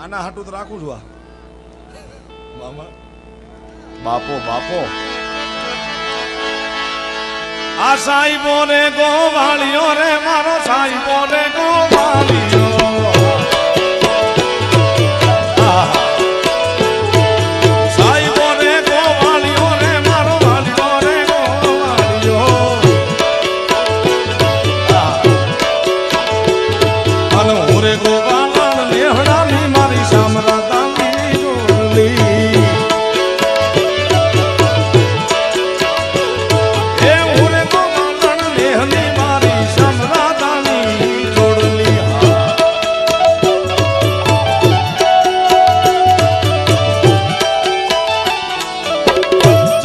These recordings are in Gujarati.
આના હાટું તો રાખું છું આ. મામા, બાપો બાપો. આ સાહેબો રે ગોવાળીઓ રે, મારો સાહેબો રે ગોવાળ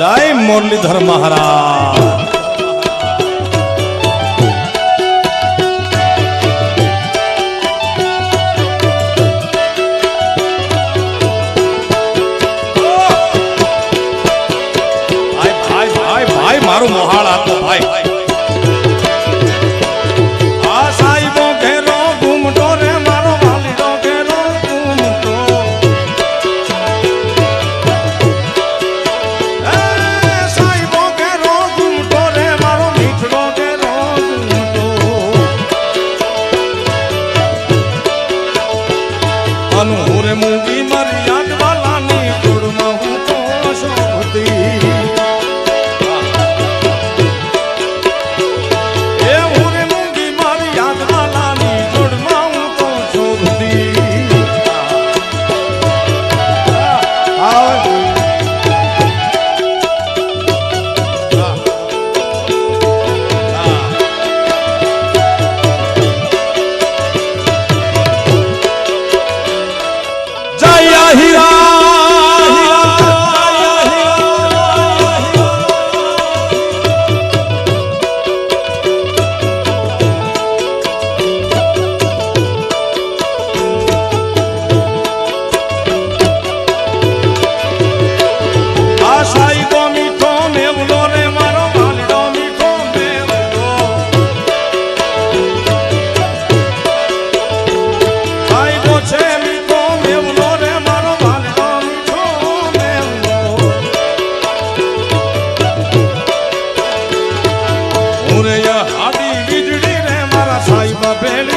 ଜୟ ମୁରଲୀଧର ମହାରାଜ Buraya. Hadi gücüne var sayma beni